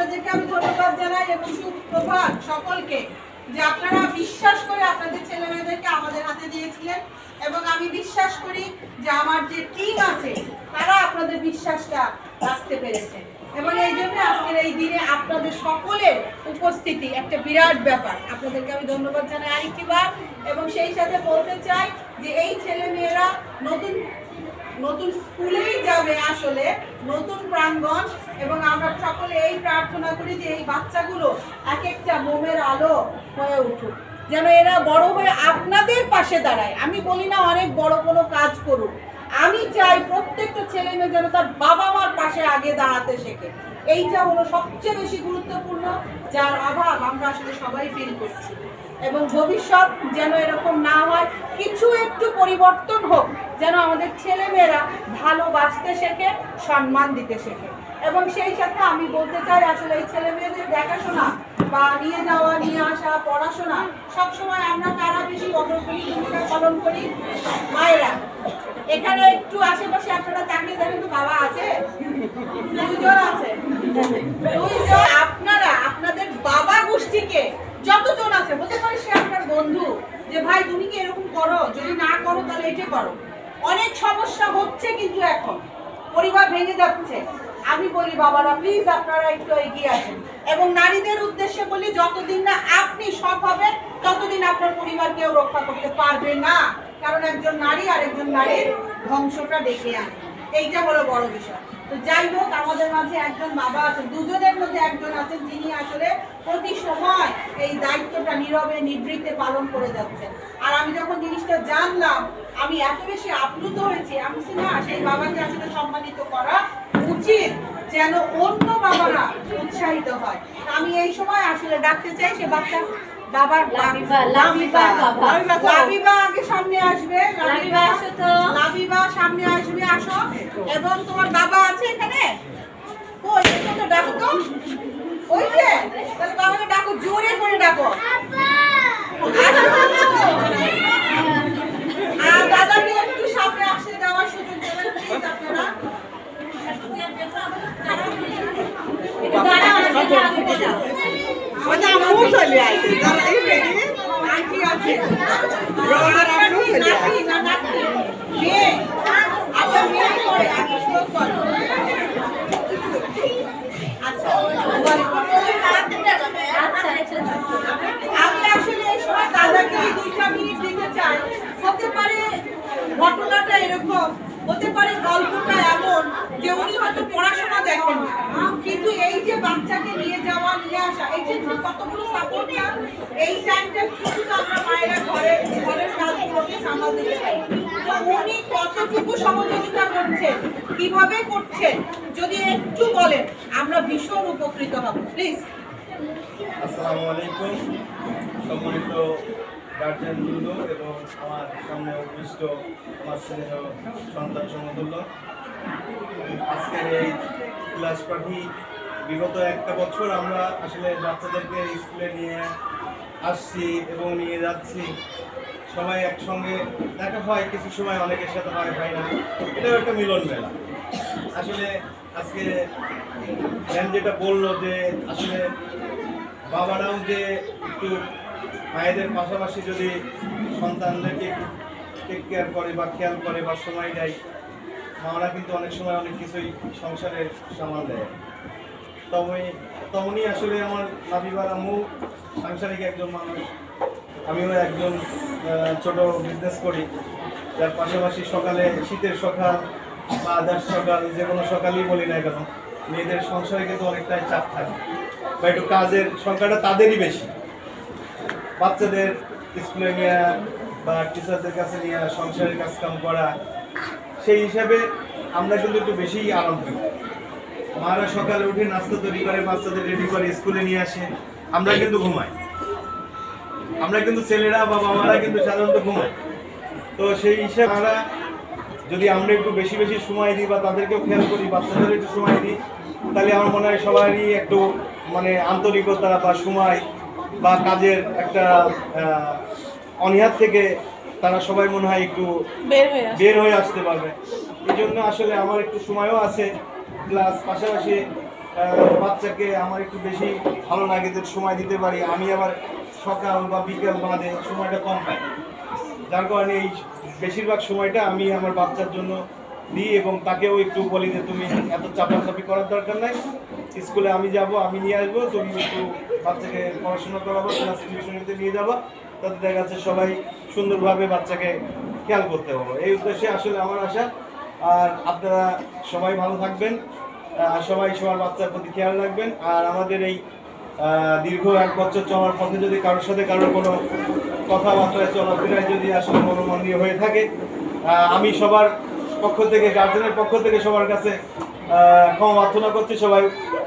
আপনাদেরকে আমি ধন্যবাদ জানাই এবং সুপ্রভাত সকলকে যে আপনারা বিশ্বাস করে আপনাদের ছেলে মেয়েদেরকে আমাদের হাতে দিয়েছিলেন এবং আমি বিশ্বাস করি যে আমার যে টিম আছে, তারা আপনাদের বিশ্বাসটা রাখতে পেরেছে। এবং এই জন্য আজকের এই দিনে আপনাদের সকলের উপস্থিতি একটা বিরাট ব্যাপার। আপনাদেরকে আমি ধন্যবাদ জানাই আরেকটিবার এবং সেই সাথে বলতে চাই যে এই ছেলে মেয়েরা নতুন নতুন স্কুলেই যাবে আসলে, নতুন প্রাঙ্গণ, এবং আমরা সকলে এই প্রার্থনা করি যে এই বাচ্চাগুলো এক একটা মোমের আলো হয়ে উঠুক। যেন এরা বড় হয়ে আপনাদের পাশে দাঁড়ায়। আমি বলি না অনেক বড় কোনো কাজ করুক। আমি চাই প্রত্যেকটা ছেলে মেয়ে যেন তার বাবা মার পাশে আগে দাঁড়াতে শেখে। এইটা হলো সবচেয়ে বেশি গুরুত্বপূর্ণ, যার অভাব আমরা আসলে সবাই ফিল করছি। এবং ভবিষ্যৎ যেন এরকম না হয়, কিছু একটু পরিবর্তন হোক, যেন আমাদের ছেলেমেয়েরা ভালোবাসতে শেখে, সম্মান দিতে শেখে। এবং সেই সাথে আমি বলতে চাই, আসলে এই ছেলেমেয়েদের দেখাশোনা বা নিয়ে যাওয়া, নিয়ে আসা, পড়াশোনা, সবসময় আমরা কারা বেশি অগ্রগণী ভূমিকা পালন করি, মায়েরা। এখানে একটু আশেপাশে আপনারা তাকিয়ে দেখেন তো বাবা আছে? দুজন আছে? দুইজন আপনারা আপনাদের বাবা গোষ্ঠীকে যতজন আছে হতে পারে সে আপনার বন্ধু যে ভাই তুমি কি এরকম করো যদি না করো তাহলে এটা করো। অনেক সমস্যা হচ্ছে কিন্তু এখন। পরিবার ভেঙে যাচ্ছে। আমি বলি, বাবারা প্লিজ আপনারা একটু এগিয়ে আসেন। এবং নারীদের উদ্দেশ্যে বলি, যতদিন না আপনি সৎ হবেন, ততদিন আপনার পরিবার কেউ রক্ষা করতে পারবে না। কারণ একজন নারী আর একজন নারীর ধ্বংসটা ডেকে আনে। এইটা হলো বড় বিষয়। তো যাই হোক, আমাদের মাঝে একজন বাবা আছেন। দুজনের মধ্যে একজন আছেন যিনি আসলে প্রতি সময় এই দায়িত্বটা নীরবে নিবৃত্তে পালন করে যাচ্ছেন। আর আমি যখন জিনিসটা জানলাম আমি এত বেশি আপ্লুত হয়েছি আমি বলছি, না সেই বাবাকে আসলে সম্মানিত করা উচিত যেন অন্য বাবারা উৎসাহিত হয়। আমি এই সময় আসলে ডাকতে চাই সে বাচ্চা বাবার লাবিবা, লাবিবা লাবিবা আগে সামনে আসবে। লাবিবা আসো তো। লাবিবা সামনে আসবে আসো। এবং তোমার বাবা আছে এখানে? এসো তো ডাকো তো। ওই যে তাহলে বাবাকে ডাকো জোরে করে ডাকো। আর দাদাকে একটু সামনে আসতে দেওয়ার সুযোগ দেবেন প্লিজ আপনারা। মেয়ে। করে, করেন। আচ্ছা। আমি আসলে এই সময় দাদাকে এই দুইটা মিনিট দিতে চাই হতে পারে ঘটনাটা এরকম হতে পারে গল্পটা এমন যে উনি হয়তো পড়াশোনা দেখেন কিন্তু এই যে বাচ্চাকে নিয়ে যাওয়া, নিয়ে আসা, এই যে কতগুলো সাপোর্ট এই টাইমটা কিন্তু আমরা মায়েরা ঘরে, ঘরের কাজগুলোকে সামাল দিতে উনি কতটুকু সহযোগিতা করছেন, কীভাবে করছেন, যদি একটু বলেন, আমরা ভীষণ উপকৃত হব প্লিজ আসসালামু আলাইকুম। সম্মানিত গার্জিয়ান বৃন্দ এবং আমার সামনে উপবিষ্ট আমার স্নেহ সন্তান সমতুল্য। আজকের এই ক্লাস পাঠি বিগত একটা বছর আমরা আসলে বাচ্চাদেরকে স্কুলে নিয়ে আসছি এবং নিয়ে যাচ্ছি। সবাই একসঙ্গে দেখা হয়, কিছু সময় অনেকের সাথে হয় হয় না। এটাও একটা মিলন মেলা। আসলে আজকে ম্যাম যেটা বলল যে আসলে বাবারাও যে একটু মায়েদের পাশাপাশি যদি সন্তানদেরকে টেক কেয়ার করে বা খেয়াল করে বা সময় দেয় মারা কিন্তু অনেক সময় অনেক কিছুই সংসারের সামাল দেয়। তবে তখনই আসলে আমার নাবিবার আম্মু সাংসারিক একজন মানুষ। আমিও একজন ছোট বিজনেস করি। যার পাশাপাশি সকালে শীতের সকাল বা আদার্স সকাল, যে কোনো সকালই বলি না কেন, মেয়েদের সংসারে কিন্তু অনেকটাই চাপ থাকে। বা একটু কাজের সংখ্যাটা তাদেরই বেশি। বাচ্চাদের স্কুলে নিয়ে বা টিচারদের কাছে নিয়ে, সংসারের কাজ কাম করা, সেই হিসাবে আমরা কিন্তু একটু বেশিই আনন্দ মারা সকালে উঠে নাস্তা তৈরি করে, বাচ্চাদের রেডি করে স্কুলে নিয়ে আসে, আমরা কিন্তু ঘুমাই। আমরা কিন্তু ছেলেরা বা বাবারা কিন্তু সাধারণত ঘুমাই। তো সেই হিসাবে আমরা যদি আমরা একটু বেশি বেশি সময় দিই বা তাদেরকেও খেয়াল করি বাচ্চাদের একটু সময় দিই, তাহলে আমার মনে হয় সবারই একটু মানে আন্তরিকতা বা সময় বা কাজের একটা অনীহার থেকে তারা সবাই মনে হয় একটু বের হয়ে বের হয়ে আসতে পারবে। এই জন্য আসলে আমার একটু সময়ও আছে। প্লাস পাশাপাশি বাচ্চাকে আমার একটু বেশি ভালো লাগে যে সময় দিতে পারি। আমি আবার সকাল বা বিকেল বাদে সময়টা কম পাই। যার কারণে এই বেশিরভাগ সময়টা আমি আমার বাচ্চার জন্য দিই এবং তাকেও একটু বলি যে তুমি এত চাপাচাপি করার দরকার নাই। স্কুলে আমি যাব আমি নিয়ে আসব তুমি একটু বাচ্চাকে পড়াশোনা করাবো ক্লাস টিউশনিতে নিয়ে যাব। তাতে দেখা যাচ্ছে সবাই সুন্দরভাবে বাচ্চাকে খেয়াল করতে পারব। এই উদ্দেশ্যে আসলে আমার আশা। আর আপনারা সবাই ভালো থাকবেন আহ, সবাই সবার বাচ্চার প্রতি খেয়াল রাখবেন। আর আমাদের এই দীর্ঘ এক বছর চলার পথে যদি কারোর সাথে কারোর কোনো কথাবার্তায় চলাফেরায় যদি আসলে মনোমানীয় হয়ে থাকে আমি সবার পক্ষ থেকে গার্জেনের পক্ষ থেকে সবার কাছে ক্ষমা প্রার্থনা করছি। সবাই